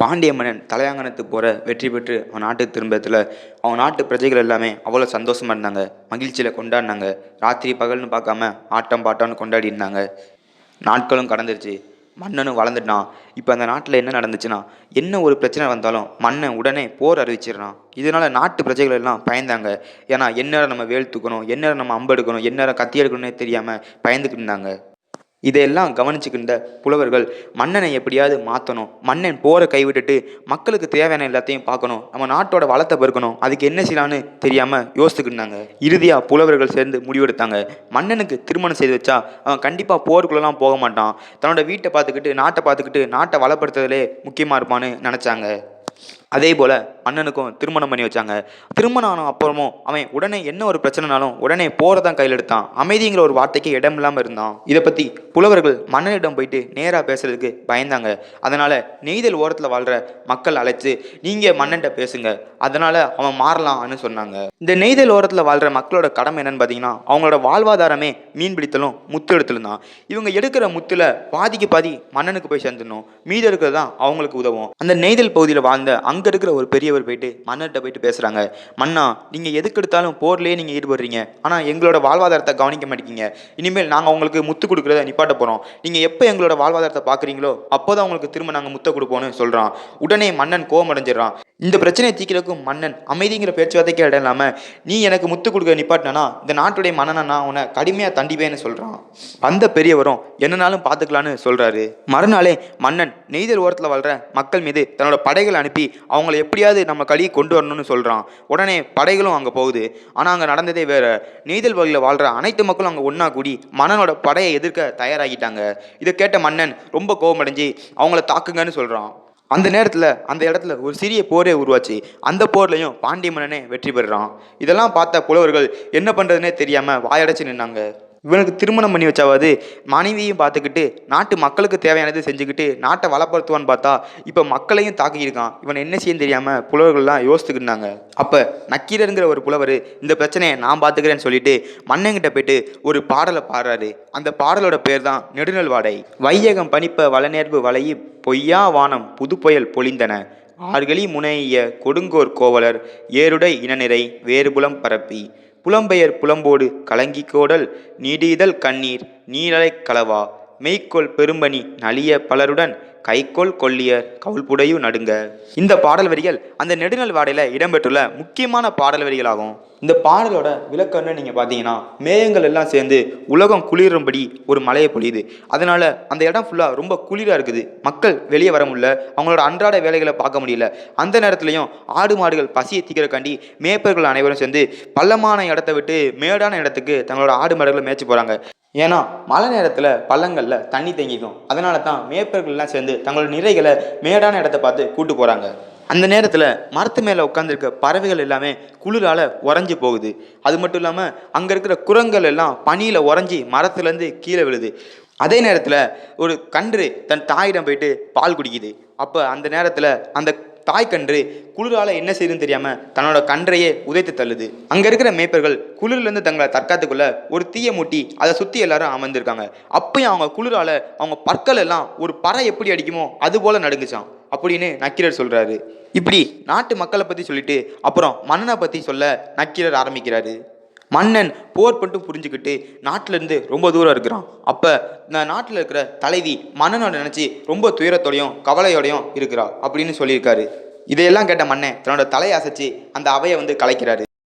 பாண்டிய மன்னன் தலையாங்கனத்துக்கு போகிற வெற்றி பெற்று அவன் நாட்டுக்கு திரும்பத்தில் அவன் நாட்டு பிரஜைகள் எல்லாமே அவ்வளோ சந்தோஷமாக இருந்தாங்க. மகிழ்ச்சியில் கொண்டாடினாங்க. ராத்திரி பகல்னு பார்க்காம ஆட்டம் பாட்டம்னு கொண்டாடி இருந்தாங்க நாட்களும் கடந்துருச்சு. மன்னனும் வளர்ந்துட்டான். இப்போ அந்த நாட்டில் என்ன நடந்துச்சுன்னா என்ன ஒரு பிரச்சனை வந்தாலும் மன்னன் உடனே போர் அறிவிச்சிடறான். இதனால் நாட்டு பிரஜைகள் எல்லாம் பயந்தாங்க. ஏன்னா எந்நேரம் நம்ம வேல் தூக்கணும் எந்நேரம் நம்ம அம்பு எடுக்கணும் எந்நேரம் கத்தி எடுக்கணும்னே தெரியாமல் பயந்துக்கிட்டு இருந்தாங்க. இதையெல்லாம் கவனிச்சுக்கின்ற புலவர்கள் மன்னனை எப்படியாவது மாற்றணும் மன்னன் போரை கைவிட்டுட்டு மக்களுக்கு தேவையான எல்லாத்தையும் பார்க்கணும். நம்ம நாட்டோட வளத்தை பெருக்கணும். அதுக்கு என்ன செய்யலான்னு தெரியாமல் யோசிச்சுக்கிட்டாங்க. இறுதியாக புலவர்கள் சேர்ந்து முடிவெடுத்தாங்க. மன்னனுக்கு திருமணம் செய்து வச்சா அவன் கண்டிப்பாக போருக்குள்ளெல்லாம் போக மாட்டான். தன்னோட வீட்டை பார்த்துக்கிட்டு நாட்டை பார்த்துக்கிட்டு நாட்டை வளப்படுத்துறதுலே முக்கியமாக இருப்பான்னு நினச்சாங்க. அதே போல் மன்னனுக்கும் திருமணம் பண்ணி வச்சாங்க. திருமணம் ஆன அப்புறமும் அவன் உடனே என்ன ஒரு பிரச்சனைனாலும் உடனே போகிறதான் கையில் எடுத்தான். அமைதிங்கிற ஒரு வார்த்தைக்கு இடம் இல்லாமல் இருந்தான். இதை பற்றி புலவர்கள் மன்னனிடம் போயிட்டு நேராக பேசுறதுக்கு பயந்தாங்க. அதனால் நெய்தல் ஓரத்தில் வாழ்கிற மக்கள் அழைச்சி நீங்கள் மன்னன்ட்ட பேசுங்க. அதனால் அவன் மாறலாம்னு சொன்னாங்க. இந்த நெய்தல் ஓரத்தில் வாழ்கிற மக்களோட கடமை என்னன்னு பார்த்தீங்கன்னா அவங்களோட வாழ்வாதாரமே மீன் பிடித்தலும் முத்து எடுத்தலும் தான். இவங்க எடுக்கிற முத்தில் பாதிக்கு பாதி மன்னனுக்கு போய் சேர்ந்துடணும். மீதி எடுக்கிறது தான் அவங்களுக்கு உதவும். அந்த நெய்தல் பகுதியில் வாழ்ந்த அங்கே இருக்கிற ஒரு பெரியவர் போயிட்டு மன்னர்கிட்ட போயிட்டு பேசுகிறாங்க மன்னா நீங்கள் எதுக்கு எடுத்தாலும் போர்லேயே நீங்கள் ஈடுபடுறீங்க. ஆனால் எங்களோட வாழ்வாதாரத்தை கவனிக்க மாட்டேங்க இனிமேல் நாங்கள் உங்களுக்கு முத்து கொடுக்குறத நிப்பாட்ட போகிறோம் நீங்கள் எப்போ எங்களோட வாழ்வாதாரத்தை பார்க்குறீங்களோ அப்போ தான் உங்களுக்கு திரும்ப நாங்கள் முத்த கொடுப்போம்னு சொல்கிறான் உடனே மன்னன் கோவம் அடைஞ்சிடறான். இந்த பிரச்சனையை தீக்கிறதுக்கும் மன்னன் அமைதிங்கிற பேச்சுவார்த்தைக்கே இடம் இல்லாமல் நீ எனக்கு முத்து கொடுக்க நிப்பாட்டினா இந்த நாட்டுடைய மன்னனை நான் உன்னை கடுமையாக தண்டிப்பேன்னு சொல்கிறான் அந்த பெரியவரும் என்னனாலும் பார்த்துக்கலான்னு சொல்கிறாரு மறுநாளே மன்னன் நெய்தல் ஓரத்தில் வாழ்கிற மக்கள் மீது தன்னோட படைகளை அனுப்பி அவங்கள எப்படியாவது நம்ம கழியை கொண்டு வரணும்னு சொல்கிறான் உடனே படைகளும் அங்கே போகுது. ஆனால் அங்கே நடந்ததே வேறு. நீதல் பகுதியில் வாழ்கிற அனைத்து மக்களும் அங்கே ஒன்றா கூடி மன்னனோட படையை எதிர்க்க தயாராகிட்டாங்க. இதை கேட்ட மன்னன் ரொம்ப கோபமடைஞ்சு அவங்கள தாக்குங்கன்னு சொல்கிறான் அந்த நேரத்தில் அந்த இடத்துல ஒரு சிறிய போரே உருவாச்சு. அந்த போர்லையும் பாண்டிய மன்னனே வெற்றி பெறுறான். இதெல்லாம் பார்த்த புலவர்கள் என்ன பண்ணுறதுனே தெரியாமல் வாயடைச்சு நின்னாங்க. இவனுக்கு திருமணம் பண்ணி வச்சாவது. மனைவியும் பார்த்துக்கிட்டு நாட்டு மக்களுக்கு தேவையானது செஞ்சுக்கிட்டு நாட்டை வளப்படுத்துவான்னு பார்த்தா இப்போ மக்களையும் தாக்கியிருக்கான். இவன் என்ன செய்யன்னு தெரியாமல் புலவர்கள்லாம் யோசித்துக்கிட்டு இருந்தாங்க. அப்போ நக்கீரருங்கிற ஒரு புலவர் இந்த பிரச்சனையை நான் பார்த்துக்கிறேன்னு சொல்லிட்டு மன்னங்கிட்ட போயிட்டு ஒரு பாடலை பாடுறாரு. அந்த பாடலோட பேர் தான் நெடுநல் வாடை வையகம் பனிப்ப வளநேர்வு வளையி பொய்யா வானம் புது புயல் பொழிந்தன. ஆர்களி முனைய கொடுங்கோர் கோவலர் ஏருடை இனநிறை வேறுபுலம் பரப்பி. புலம்பெயர் புலம்போடு கலங்கி கோடல் நீடிதழ் கண்ணீர் நீரலைக் களவா மெய்க்கொள் பெரும்பணி நலிய பலருடன் கைக்கோள் கொல்லியர் கவுள்புடையு நடுங்க. இந்த பாடல் வரிகள் அந்த நெடுநல் வாடையில் இடம்பெற்றுள்ள முக்கியமான பாடல் வரிகளாகும். இந்த பாடலோட விளக்கம்னு நீங்கள் பார்த்தீங்கன்னா மேகங்கள் எல்லாம் சேர்ந்து உலகம் குளிரும்படி ஒரு மலையை பொழியுது. அதனால் அந்த இடம் ஃபுல்லாக ரொம்ப குளிராக இருக்குது. மக்கள் வெளியே வர முடியல. அவங்களோட அன்றாட வேலைகளை பார்க்க முடியல. அந்த நேரத்துலையும் ஆடு மாடுகள் பசியை தீக்கிறக்காண்டி மேய்ப்பர்கள் அனைவரும் சேர்ந்து பள்ளமான இடத்த விட்டு மேடான இடத்துக்கு தங்களோட ஆடு மாடுகளை மேய்ச்சி போகிறாங்க ஏன்னா மழை நேரத்தில் பள்ளங்களில் தண்ணி தேங்கிக்கும். அதனால தான் மேய்ப்பர்கள்லாம் சேர்ந்து தங்களோட நிறைகளை மேடான இடத்த பார்த்து கூட்டு போகிறாங்க அந்த நேரத்தில் மரத்து மேலே உட்காந்துருக்க பறவைகள் எல்லாமே குளிரால் உறைஞ்சி போகுது. அது மட்டும் இல்லாமல் அங்கே இருக்கிற குரங்கள் எல்லாம் பனியில் உறைஞ்சி மரத்துலேருந்து கீழே விழுது. அதே நேரத்தில் ஒரு கன்று தன் தாயிடம் போயிட்டு பால் குடிக்குது. அப்போ அந்த நேரத்தில் அந்த தாய்க்கன்று குளிரால் என்ன செய்யுதுன்னு தெரியாமல் தன்னோட கன்றையே உதைத்து தள்ளுது. அங்கே இருக்கிற மேய்ப்பர்கள் குளிர்லேருந்து தங்களை தற்காத்துக்குள்ள ஒரு தீயை மூட்டி அதை சுற்றி எல்லாரும் அமர்ந்திருக்காங்க. அப்பயும் அவங்க குளிரால் அவங்க பற்கள் எல்லாம் ஒரு பறை எப்படி அடிக்குமோ அது போல் நடுங்குச்சான் அப்படின்னு நக்கீரர் சொல்கிறாரு இப்படி நாட்டு மக்களை பற்றி சொல்லிட்டு அப்புறம் மன்னனை பற்றி சொல்ல நக்கீரர் ஆரம்பிக்கிறாரு. மன்னன் போர் பண்ணிட்டு புரிஞ்சுக்கிட்டு நாட்டிலேருந்து ரொம்ப தூரம் இருக்கிறான். அப்போ இந்த நாட்டில் இருக்கிற தலைவி மன்னனோட நினச்சி ரொம்ப துயரத்தோடையும் கவலையோடையும் இருக்கிறா அப்படின்னு சொல்லியிருக்காரு. இதையெல்லாம் கேட்ட மன்னன் தன்னோட தலையை அசைச்சு அந்த அவையை வந்து கலைக்கிறாரு.